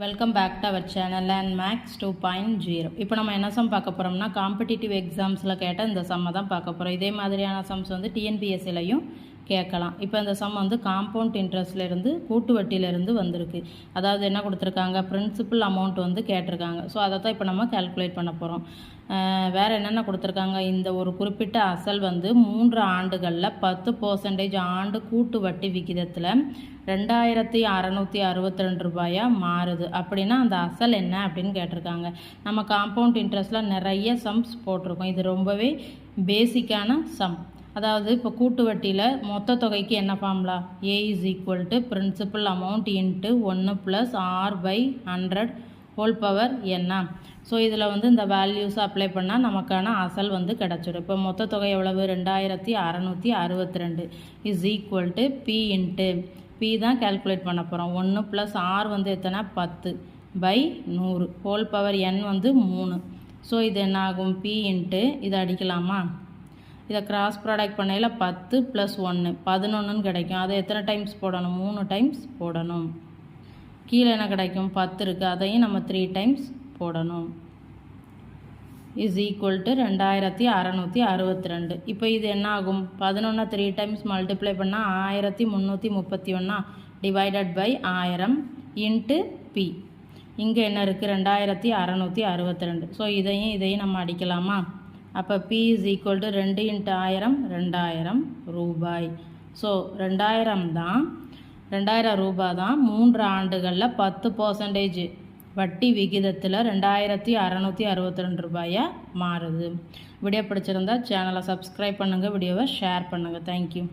Welcome back to our channel and maths two point zero இப்போ நம்ம என்ன some பார்க்க போகிறோம்னா காம்படிட்டிவ் எக்ஸாம்ஸில் கேட்டால் இந்த சம்மை தான் பார்க்க போகிறோம் இதே மாதிரியான சம்ஸ் வந்து டிஎன்பிஎஸ்சிலையும் கேட்கலாம். இப்போ இந்த சம் வந்து காம்பவுண்ட் இன்ட்ரெஸ்ட்லேருந்து கூட்டு வட்டியிலேருந்து வந்திருக்கு. அதாவது என்ன கொடுத்துருக்காங்க? பிரின்சிபல் அமௌண்ட் வந்து கேட்டிருக்காங்க. ஸோ அதை தான் இப்போ நம்ம கால்குலேட் பண்ண போகிறோம் வேறு என்னென்ன கொடுத்துருக்காங்க? இந்த ஒரு குறிப்பிட்ட அசல் வந்து மூன்று ஆண்டுகளில் பத்து பர்சன்டேஜ் ஆண்டு கூட்டு வட்டி விகிதத்தில் ரெண்டாயிரத்தி அறநூற்றி அறுபத்தி ரெண்டு ரூபாயாக மாறுது. அப்படின்னா அந்த அசல் என்ன அப்படின்னு கேட்டிருக்காங்க. நம்ம காம்பவுண்ட் இன்ட்ரெஸ்ட்டில் நிறைய சம்ஸ் போட்டிருக்கோம். இது ரொம்பவே பேசிக்கான சம் அதாவது இப்போ கூட்டு வட்டியில் மொத்த தொகைக்கு என்ன formula A is equal to principal amount into ஒன்று plus R by hundred whole power என்ன ஸோ இதில் வந்து இந்த வேல்யூஸ் அப்ளை பண்ணால் நமக்கான அசல் வந்து கிடச்சிடும். இப்போ மொத்த தொகை எவ்வளவு? ரெண்டாயிரத்தி அறநூற்றி அறுபத்தி ரெண்டு is equal to P into P தான் கால்குலேட் பண்ண போகிறோம் ஒன்று ப்ளஸ் ஆர் வந்து எத்தனை? பத்து பை நூறு. ஹோல் பவர் என் வந்து மூணு. ஸோ இது என்ன ஆகும்? பி இன்ட்டு இதை அடிக்கலாமா? இதை கிராஸ் ப்ராடக்ட் பண்ணையில் பத்து ப்ளஸ் ஒன்று பதினொன்றுன்னு கிடைக்கும். அதை எத்தனை டைம்ஸ் போடணும்? மூணு டைம்ஸ் போடணும். கீழே என்ன கிடைக்கும்? பத்து இருக்குது அதையும் நம்ம த்ரீ டைம்ஸ் போடணும். இஸ் ஈக்குவல் டு ரெண்டாயிரத்தி அறநூற்றி அறுபத்தி ரெண்டு இப்போ இது என்ன ஆகும்? பதினொன்று த்ரீ டைம்ஸ் மல்டிப்ளை பண்ணால் ஆயிரத்தி முந்நூற்றி முப்பத்தி ஒன்றா டிவைடட் பை ஆயிரம் இன்ட்டு பி இங்கே என்ன இருக்குது ரெண்டாயிரத்தி அறநூற்றி அறுபத்தி ரெண்டு ஸோ இதையும் இதையும் நம்ம அடிக்கலாமா? அப்போ பி இஸ் ஈக்குவல் டு ரெண்டு இன்ட்டு ஆயிரம் ரெண்டாயிரம் ரூபாய். ஸோ ரெண்டாயிரம் தான் ரெண்டாயிரம் ரூபாய் தான் மூன்று ஆண்டுகளில் பத்து பர்சன்டேஜ் வட்டி விகிதத்தில் ரெண்டாயிரத்தி அறநூற்றி அறுபத்தி ரெண்டு ரூபாயாக மாறுது. வீடியோ பிடிச்சிருந்தா சேனலை சப்ஸ்கிரைப் பண்ணுங்கள் வீடியோவை ஷேர் பண்ணுங்கள் தேங்க்யூ